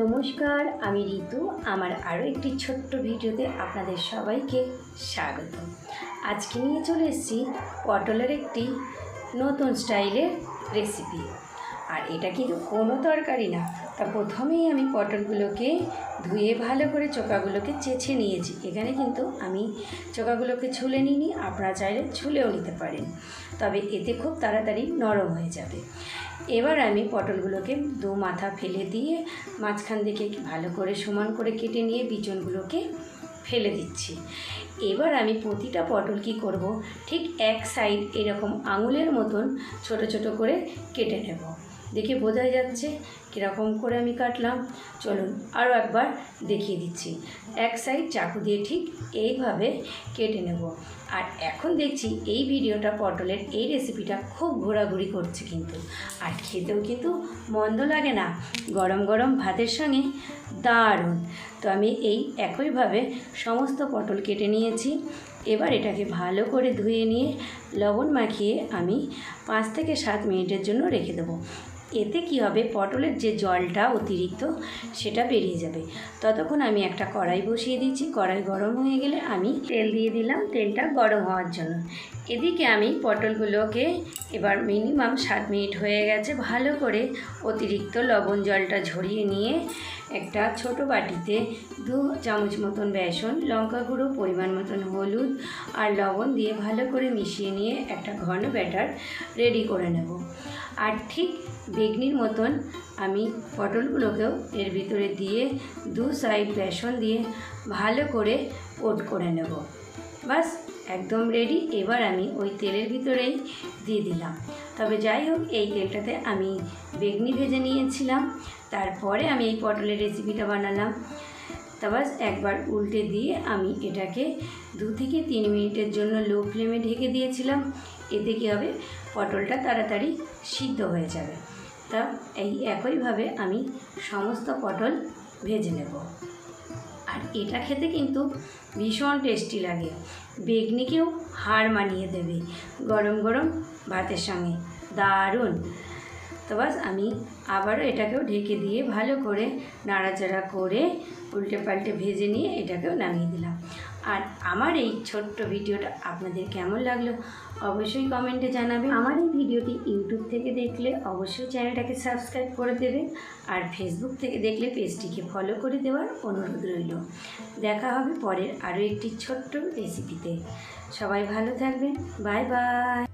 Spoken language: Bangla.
নমস্কার, আমি ঋতু। আমার আরও একটি ছোট্ট ভিডিওতে আপনাদের সবাইকে স্বাগত। আজকে নিয়ে চলে এসেছি পটলের একটি নতুন স্টাইলের রেসিপি আর এটা কিন্তু কোনো তরকারি না। তা প্রথমেই আমি পটলগুলোকে ধুয়ে ভালো করে চোকাগুলোকে চেছে নিয়েছি। এখানে কিন্তু আমি চোকাগুলোকে ছুলে নিইনি, আপনারা চাইলে ছুলেও নিতে পারেন। তবে এতে খুব তাড়াতাড়ি নরম হয়ে যাবে। এবার আমি পটলগুলোকে দু মাথা ফেলে দিয়ে মাঝখান থেকে ভালো করে সমান করে কেটে নিয়ে বিচনগুলোকে ফেলে দিচ্ছি। এবার আমি প্রতিটা পটল কি করব? ঠিক এক সাইড এরকম আঙুলের মতন ছোট ছোট করে কেটে নেব। দেখে বোঝাই যাচ্ছে কীরকম করে আমি কাটলাম। চলুন আরও একবার দেখিয়ে দিচ্ছি। এক সাইড চাকু দিয়ে ঠিক এইভাবে কেটে নেব। আর এখন দেখছি এই ভিডিওটা পটলের এই রেসিপিটা খুব ঘোরাঘুরি করছে কিন্তু। আর খেতেও কিন্তু মন্দ লাগে না। গরম গরম ভাতের সঙ্গে দারুণ। তো আমি এই একইভাবে সমস্ত পটল কেটে নিয়েছি। এবার এটাকে ভালো করে ধুয়ে নিয়ে লবণ মাখিয়ে আমি পাঁচ থেকে সাত মিনিটের জন্য রেখে দেবো। এতে কি হবে? পটলের যে জলটা অতিরিক্ত, সেটা বেরিয়ে যাবে। ততক্ষণ আমি একটা কড়াই বসিয়ে দিচ্ছি কড়াই গরম হয়ে গেলে আমি তেল দিয়ে দিলাম। তেলটা গরম হওয়ার জন্য। এদিকে আমি পটলগুলোকে এবার মিনিমাম সাত মিনিট হয়ে গেছে ভালো করে অতিরিক্ত লবণ জলটা ঝরিয়ে নিয়ে একটা ছোট বাটিতে দু চামচ মতন বেসন, লঙ্কা গুঁড়ো, পরিমাণ মতন হলুদ আর লবণ দিয়ে ভালো করে মিশিয়ে নিয়ে একটা ঘন ব্যাটার রেডি করে নেব। আর ঠিক বেগনির মতন আমি পটলগুলোকেও এর ভিতরে দিয়ে দু সাইড বেসন দিয়ে ভালো করে কোট করে নেব। বাস, একদম রেডি এবার আমি ওই তেলের ভিতরেই দিয়ে দিলাম। তবে যাই হোক, এই তেলটাতে আমি বেগনি ভেজে নিয়েছিলাম। তারপরে আমি এই পটলের রেসিপিটা বানালাম। তা বাস, একবার উল্টে দিয়ে আমি এটাকে দু থেকে তিন মিনিটের জন্য লো ফ্লেমে ঢেকে দিয়েছিলাম। এতে কী হবে? পটলটা তাড়াতাড়ি সিদ্ধ হয়ে যাবে। তা এই একইভাবে আমি সমস্ত পটল ভেজে নেব। আর এটা খেতে কিন্তু ভীষণ টেস্টি লাগে। বেগনিকেও হার মানিয়ে দেবে গরম গরম ভাতের সঙ্গে। দারুণ। তো বাস আমি আবারও এটাকেও ঢেকে দিয়ে ভালো করে নাড়াচাড়া করে উল্টে পাল্টে ভেজে নিয়ে এটাকেও নামিয়ে দিলাম। আর আমার এই ছোট্ট ভিডিওটা আপনাদের কেমন লাগল অবশ্যই কমেন্টে জানাবে আমার এই ভিডিওটি ইউটিউব থেকে দেখলে অবশ্যই চ্যানেলটাকে সাবস্ক্রাইব করে দেবে আর ফেসবুক থেকে দেখলে পেজটিকে ফলো করে দেওয়ার অনুরোধ রইল। দেখা হবে পরের আরও একটি ছোট্ট রেসিপিতে। সবাই ভালো থাকবেন। Bye bye.